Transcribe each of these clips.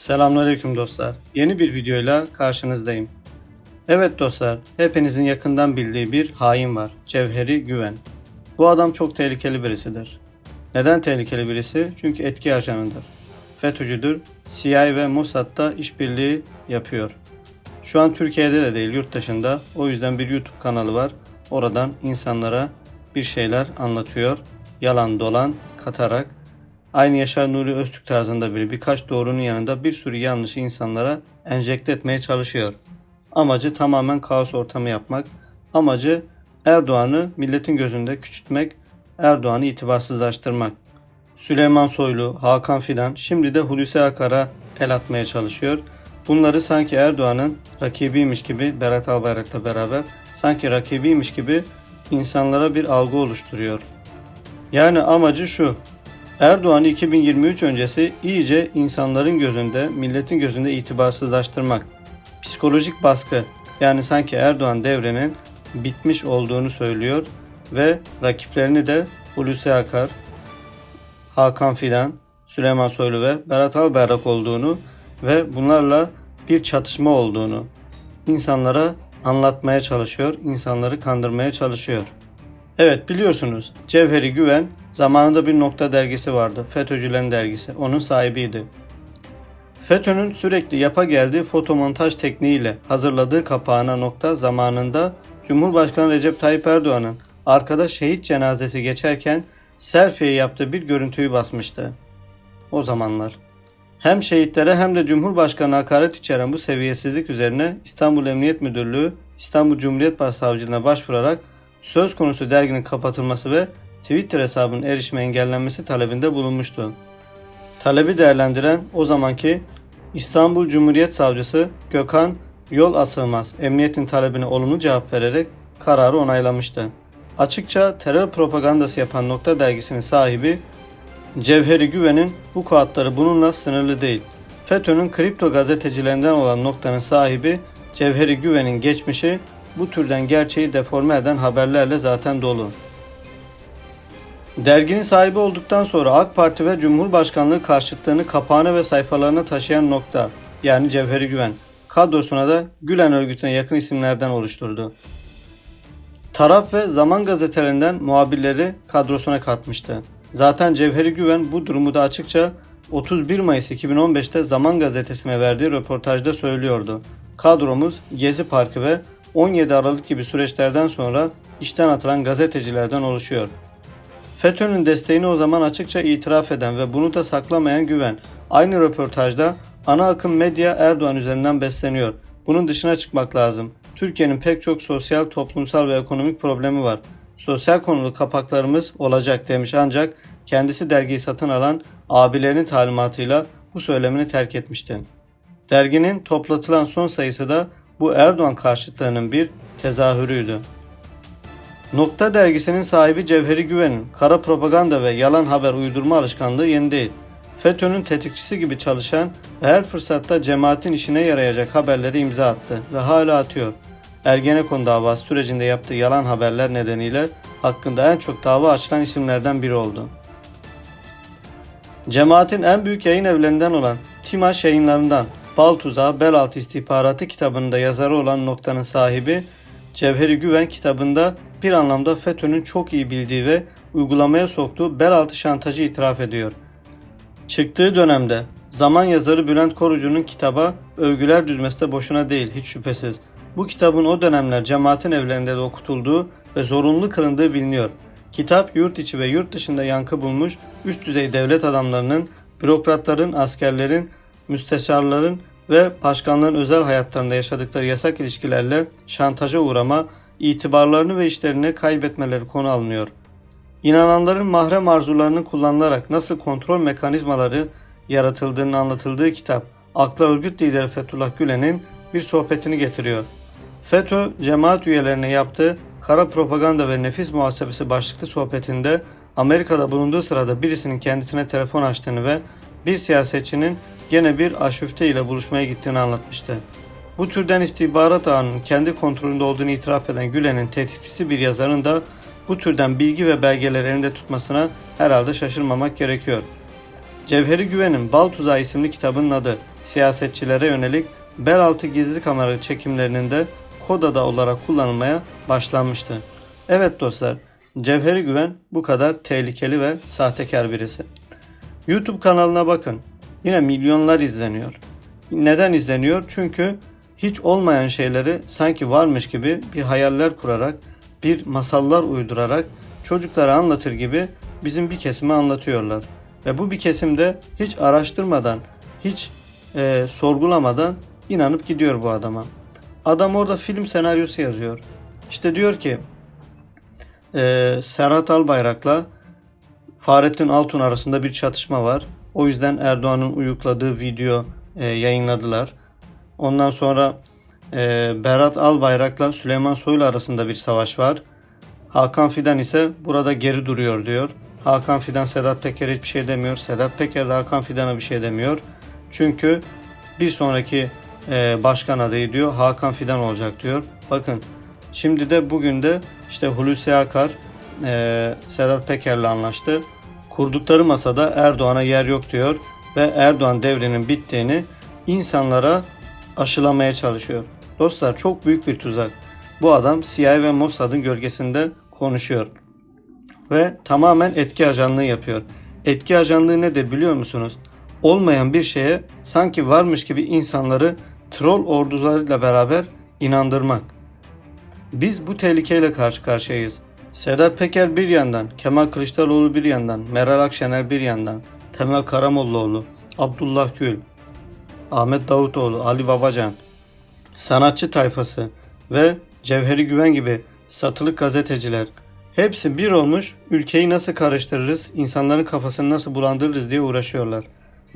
Selamünaleyküm dostlar. Yeni bir videoyla karşınızdayım. Evet dostlar, hepinizin yakından bildiği bir hain var. Cevheri Güven. Bu adam çok tehlikeli birisidir. Neden tehlikeli birisi? Çünkü etki ajanıdır. FETÖ'cüdür. CIA ve Mossad'da işbirliği yapıyor. Şu an Türkiye'de de değil, yurt dışında. O yüzden bir YouTube kanalı var. Oradan insanlara bir şeyler anlatıyor. Yalan dolan katarak Aynı Yaşar Nuri Öztürk tarzında biri birkaç doğrunun yanında bir sürü yanlışı insanlara enjekte etmeye çalışıyor. Amacı tamamen kaos ortamı yapmak. Amacı Erdoğan'ı milletin gözünde küçültmek, Erdoğan'ı itibarsızlaştırmak. Süleyman Soylu, Hakan Fidan şimdi de Hulusi Akar'a el atmaya çalışıyor. Bunları sanki Erdoğan'ın rakibiymiş gibi Berat Albayrak'la beraber sanki rakibiymiş gibi insanlara bir algı oluşturuyor. Yani amacı şu. Erdoğan'ı 2023 öncesi iyice insanların gözünde, milletin gözünde itibarsızlaştırmak. Psikolojik baskı yani sanki Erdoğan devrinin bitmiş olduğunu söylüyor ve rakiplerini de Hulusi Akar, Hakan Fidan, Süleyman Soylu ve Berat Albayrak olduğunu ve bunlarla bir çatışma olduğunu insanlara anlatmaya çalışıyor, insanları kandırmaya çalışıyor. Evet biliyorsunuz Cevheri Güven zamanında bir nokta dergisi vardı. FETÖ'cülerin dergisi. Onun sahibiydi. FETÖ'nün sürekli yapa geldiği fotomontaj tekniğiyle hazırladığı kapağına nokta zamanında Cumhurbaşkanı Recep Tayyip Erdoğan'ın arkada şehit cenazesi geçerken selfie yaptığı bir görüntüyü basmıştı. O zamanlar. Hem şehitlere hem de Cumhurbaşkanı hakaret içeren bu seviyesizlik üzerine İstanbul Emniyet Müdürlüğü İstanbul Cumhuriyet Başsavcılığına başvurarak söz konusu derginin kapatılması ve Twitter hesabının erişime engellenmesi talebinde bulunmuştu. Talebi değerlendiren o zamanki İstanbul Cumhuriyet Savcısı Gökhan Yol Asılmaz emniyetin talebine olumlu cevap vererek kararı onaylamıştı. Açıkça terör propagandası yapan Nokta dergisinin sahibi Cevheri Güven'in bu kağıtları bununla sınırlı değil. FETÖ'nün kripto gazetecilerinden olan Nokta'nın sahibi Cevheri Güven'in geçmişi bu türden gerçeği deforme eden haberlerle zaten dolu. Derginin sahibi olduktan sonra AK Parti ve Cumhurbaşkanlığı karşıtlığını kapağına ve sayfalarına taşıyan nokta yani Cevheri Güven kadrosuna da Gülen örgütüne yakın isimlerden oluşturdu. Taraf ve Zaman gazetelerinden muhabirleri kadrosuna katmıştı. Zaten Cevheri Güven bu durumu da açıkça 31 Mayıs 2015'te Zaman gazetesine verdiği röportajda söylüyordu. Kadromuz Gezi Parkı ve 17 Aralık gibi süreçlerden sonra işten atılan gazetecilerden oluşuyor. FETÖ'nün desteğini o zaman açıkça itiraf eden ve bunu da saklamayan Güven, aynı röportajda ana akım medya Erdoğan üzerinden besleniyor. Bunun dışına çıkmak lazım. Türkiye'nin pek çok sosyal, toplumsal ve ekonomik problemi var. Sosyal konulu kapaklarımız olacak demiş ancak kendisi dergiyi satın alan abilerinin talimatıyla bu söylemini terk etmişti. Derginin toplatılan son sayısı da bu Erdoğan karşıtlarının bir tezahürüydü. Nokta dergisinin sahibi Cevheri Güven'in kara propaganda ve yalan haber uydurma alışkanlığı yeni değil. FETÖ'nün tetikçisi gibi çalışan ve her fırsatta cemaatin işine yarayacak haberleri imza attı ve hala atıyor. Ergenekon davası sürecinde yaptığı yalan haberler nedeniyle hakkında en çok dava açılan isimlerden biri oldu. Cemaatin en büyük yayın evlerinden olan Timaş yayınlarından Bal Tuzağı Belaltı İstihbaratı kitabının da yazarı olan noktanın sahibi Cevheri Güven kitabında bir anlamda FETÖ'nün çok iyi bildiği ve uygulamaya soktuğu belaltı şantajı itiraf ediyor. Çıktığı dönemde zaman yazarı Bülent Korucu'nun kitaba övgüler düzmesi de boşuna değil hiç şüphesiz. Bu kitabın o dönemler cemaatin evlerinde de okutulduğu ve zorunlu kılındığı biliniyor. Kitap yurt içi ve yurt dışında yankı bulmuş üst düzey devlet adamlarının, bürokratların, askerlerin, müsteşarların ve başkanların özel hayatlarında yaşadıkları yasak ilişkilerle şantaja uğrama, itibarlarını ve işlerini kaybetmeleri konu alınıyor. İnananların mahrem arzularının kullanılarak nasıl kontrol mekanizmaları yaratıldığını anlatıldığı kitap, akla örgüt lideri Fethullah Gülen'in bir sohbetini getiriyor. FETÖ, cemaat üyelerine yaptığı kara propaganda ve nefis muhasebesi başlıklı sohbetinde Amerika'da bulunduğu sırada birisinin kendisine telefon açtığını ve bir siyasetçinin gene bir aşüfte ile buluşmaya gittiğini anlatmıştı. Bu türden istihbarat ağının kendi kontrolünde olduğunu itiraf eden Gülen'in tetikçisi bir yazarın da bu türden bilgi ve belgeleri elinde tutmasına herhalde şaşırmamak gerekiyor. Cevheri Güven'in Bal Tuzağı isimli kitabının adı siyasetçilere yönelik bel altı gizli kamera çekimlerinin de kod adı olarak kullanılmaya başlanmıştı. Evet dostlar, Cevheri Güven bu kadar tehlikeli ve sahtekar birisi. YouTube kanalına bakın. Yine milyonlar izleniyor. Neden izleniyor? Çünkü hiç olmayan şeyleri sanki varmış gibi bir hayaller kurarak, bir masallar uydurarak çocuklara anlatır gibi bizim bir kesimi anlatıyorlar. Ve bu bir kesimde hiç araştırmadan, hiç e, sorgulamadan inanıp gidiyor bu adama. Adam orada film senaryosu yazıyor. İşte diyor ki e, Serhat Albayrak'la Fahrettin Altun arasında bir çatışma var. O yüzden Erdoğan'ın uyukladığı video e, yayınladılar. Ondan sonra e, Berat Albayrak'la Süleyman Soylu arasında bir savaş var. Hakan Fidan ise burada geri duruyor diyor. Hakan Fidan Sedat Peker'e hiçbir şey demiyor. Sedat Peker de Hakan Fidan'a bir şey demiyor. Çünkü bir sonraki e, başkan adayı diyor Hakan Fidan olacak diyor. Bakın şimdi de bugün de işte Hulusi Akar e, Sedat Peker'le anlaştı. Kurdukları masada Erdoğan'a yer yok diyor ve Erdoğan devrinin bittiğini insanlara aşılamaya çalışıyor. Dostlar çok büyük bir tuzak. Bu adam CIA ve Mossad'ın gölgesinde konuşuyor ve tamamen etki ajanlığı yapıyor. Etki ajanlığı nedir biliyor musunuz? Olmayan bir şeye sanki varmış gibi insanları troll ordularıyla beraber inandırmak. Biz bu tehlikeyle karşı karşıyayız. Sedat Peker bir yandan, Kemal Kılıçdaroğlu bir yandan, Meral Akşener bir yandan, Temel Karamollaoğlu, Abdullah Gül, Ahmet Davutoğlu, Ali Babacan, sanatçı tayfası ve Cevheri Güven gibi satılık gazeteciler hepsi bir olmuş ülkeyi nasıl karıştırırız, insanların kafasını nasıl bulandırırız diye uğraşıyorlar.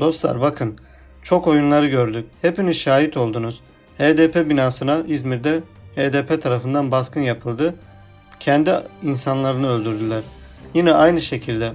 Dostlar bakın çok oyunları gördük. Hepiniz şahit oldunuz. HDP binasına İzmir'de HDP tarafından baskın yapıldı. Kendi insanlarını öldürdüler. Yine aynı şekilde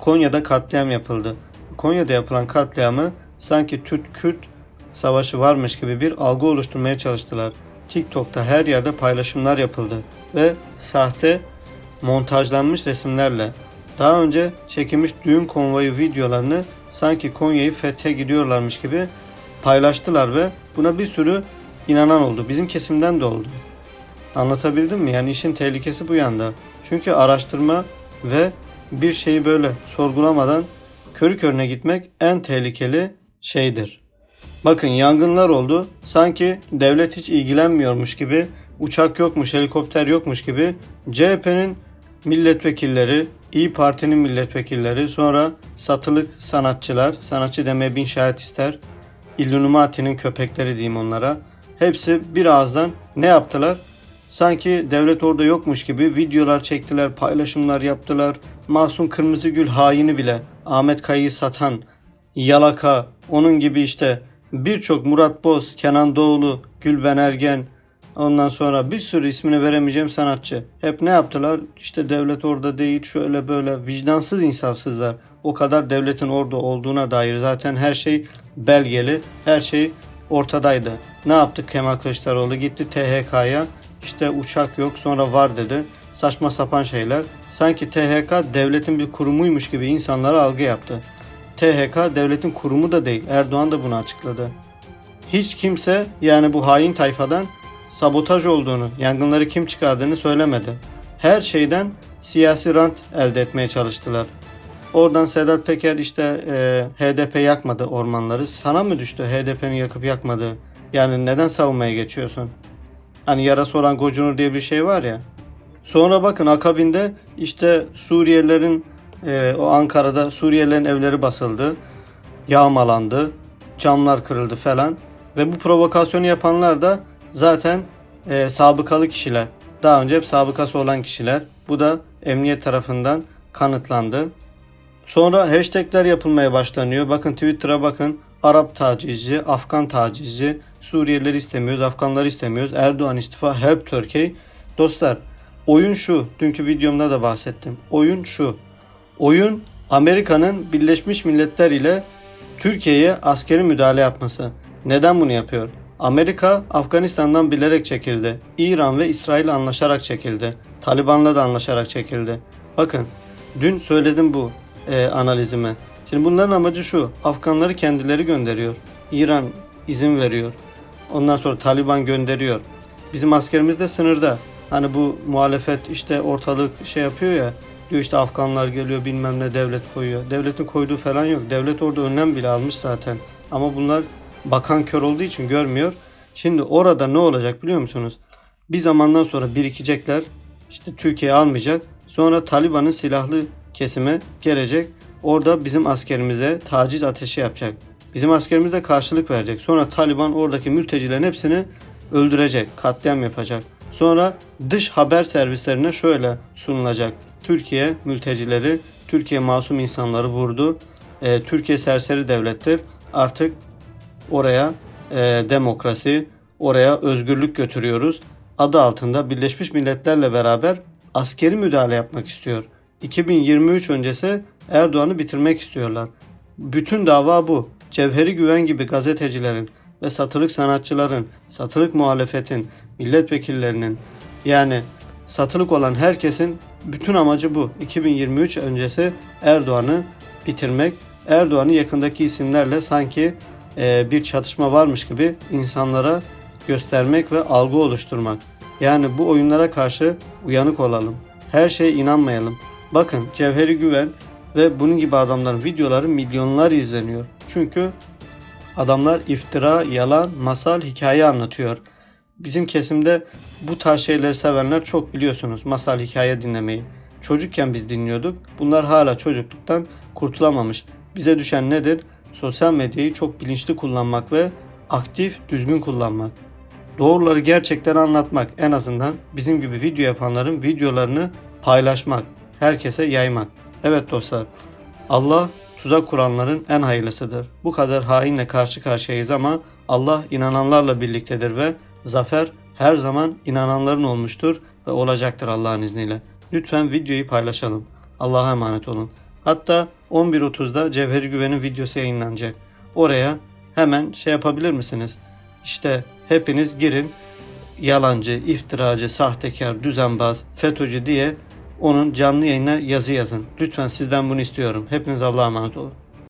Konya'da katliam yapıldı. Konya'da yapılan katliamı sanki Türk-Kürt savaşı varmış gibi bir algı oluşturmaya çalıştılar. TikTok'ta her yerde paylaşımlar yapıldı ve sahte montajlanmış resimlerle daha önce çekilmiş düğün konvoyu videolarını sanki Konya'yı fethe gidiyorlarmış gibi paylaştılar ve buna bir sürü inanan oldu. Bizim kesimden de oldu. Anlatabildim mi? Yani işin tehlikesi bu yanda. Çünkü araştırma ve bir şeyi böyle sorgulamadan körü körüne gitmek en tehlikeli şeydir. Bakın yangınlar oldu. Sanki devlet hiç ilgilenmiyormuş gibi, uçak yokmuş, helikopter yokmuş gibi CHP'nin milletvekilleri, İyi Parti'nin milletvekilleri, sonra satılık sanatçılar, sanatçı demeye bin şahit ister, Illuminati'nin köpekleri diyeyim onlara. Hepsi bir ağızdan ne yaptılar? Sanki devlet orada yokmuş gibi videolar çektiler, paylaşımlar yaptılar. Masum Kırmızıgül haini bile Ahmet Kayı'yı satan Yalaka, onun gibi işte birçok Murat Boz, Kenan Doğulu, Gülben Ergen, ondan sonra bir sürü ismini veremeyeceğim sanatçı. Hep ne yaptılar? İşte devlet orada değil, şöyle böyle vicdansız insafsızlar. O kadar devletin orada olduğuna dair zaten her şey belgeli, her şey ortadaydı. Ne yaptık Kemal Kılıçdaroğlu? Gitti THK'ya işte uçak yok sonra var dedi. Saçma sapan şeyler. Sanki THK devletin bir kurumuymuş gibi insanlara algı yaptı. THK devletin kurumu da değil. Erdoğan da bunu açıkladı. Hiç kimse yani bu hain tayfadan sabotaj olduğunu, yangınları kim çıkardığını söylemedi. Her şeyden siyasi rant elde etmeye çalıştılar. Oradan Sedat Peker işte e, HDP yakmadı ormanları. Sana mı düştü HDP'nin yakıp yakmadığı? Yani neden savunmaya geçiyorsun? Hani yarası olan gocunur diye bir şey var ya. Sonra bakın akabinde işte Suriyelilerin e, o Ankara'da Suriyelilerin evleri basıldı. Yağmalandı. Camlar kırıldı falan. Ve bu provokasyonu yapanlar da zaten e, sabıkalı kişiler. Daha önce hep sabıkası olan kişiler. Bu da emniyet tarafından kanıtlandı. Sonra hashtagler yapılmaya başlanıyor. Bakın Twitter'a bakın. Arap tacizci, Afgan tacizci, Suriyelileri istemiyoruz, Afganları istemiyoruz. Erdoğan istifa, help Turkey. Dostlar, oyun şu. Dünkü videomda da bahsettim. Oyun şu. Oyun Amerika'nın Birleşmiş Milletler ile Türkiye'ye askeri müdahale yapması. Neden bunu yapıyor? Amerika Afganistan'dan bilerek çekildi. İran ve İsrail anlaşarak çekildi. Taliban'la da anlaşarak çekildi. Bakın dün söyledim bu e, analizimi. Şimdi bunların amacı şu. Afganları kendileri gönderiyor. İran izin veriyor. Ondan sonra Taliban gönderiyor. Bizim askerimiz de sınırda. Hani bu muhalefet işte ortalık şey yapıyor ya. Diyor işte Afganlar geliyor bilmem ne devlet koyuyor. Devletin koyduğu falan yok. Devlet orada önlem bile almış zaten. Ama bunlar bakan kör olduğu için görmüyor. Şimdi orada ne olacak biliyor musunuz? Bir zamandan sonra birikecekler. İşte Türkiye almayacak. Sonra Taliban'ın silahlı kesimi gelecek. Orada bizim askerimize taciz ateşi yapacak. Bizim askerimiz de karşılık verecek. Sonra Taliban oradaki mültecilerin hepsini öldürecek, katliam yapacak. Sonra dış haber servislerine şöyle sunulacak. Türkiye mültecileri, Türkiye masum insanları vurdu. Ee, Türkiye serseri devlettir. Artık oraya e, demokrasi, oraya özgürlük götürüyoruz. Adı altında Birleşmiş Milletler'le beraber askeri müdahale yapmak istiyor. 2023 öncesi Erdoğan'ı bitirmek istiyorlar. Bütün dava bu. Cevheri Güven gibi gazetecilerin ve satılık sanatçıların, satılık muhalefetin, milletvekillerinin yani satılık olan herkesin bütün amacı bu. 2023 öncesi Erdoğan'ı bitirmek, Erdoğan'ı yakındaki isimlerle sanki e, bir çatışma varmış gibi insanlara göstermek ve algı oluşturmak. Yani bu oyunlara karşı uyanık olalım. Her şeye inanmayalım. Bakın Cevheri Güven ve bunun gibi adamların videoları milyonlar izleniyor. Çünkü adamlar iftira, yalan, masal, hikaye anlatıyor. Bizim kesimde bu tarz şeyleri sevenler çok biliyorsunuz. Masal, hikaye dinlemeyi. Çocukken biz dinliyorduk. Bunlar hala çocukluktan kurtulamamış. Bize düşen nedir? Sosyal medyayı çok bilinçli kullanmak ve aktif, düzgün kullanmak. Doğruları gerçekten anlatmak. En azından bizim gibi video yapanların videolarını paylaşmak. Herkese yaymak. Evet dostlar. Allah tuzak kuranların en hayırlısıdır. Bu kadar hainle karşı karşıyayız ama Allah inananlarla birliktedir ve zafer her zaman inananların olmuştur ve olacaktır Allah'ın izniyle. Lütfen videoyu paylaşalım. Allah'a emanet olun. Hatta 11.30'da Cevheri Güven'in videosu yayınlanacak. Oraya hemen şey yapabilir misiniz? İşte hepiniz girin yalancı, iftiracı, sahtekar, düzenbaz, FETÖ'cü diye onun canlı yayına yazı yazın. Lütfen sizden bunu istiyorum. Hepiniz Allah'a emanet olun.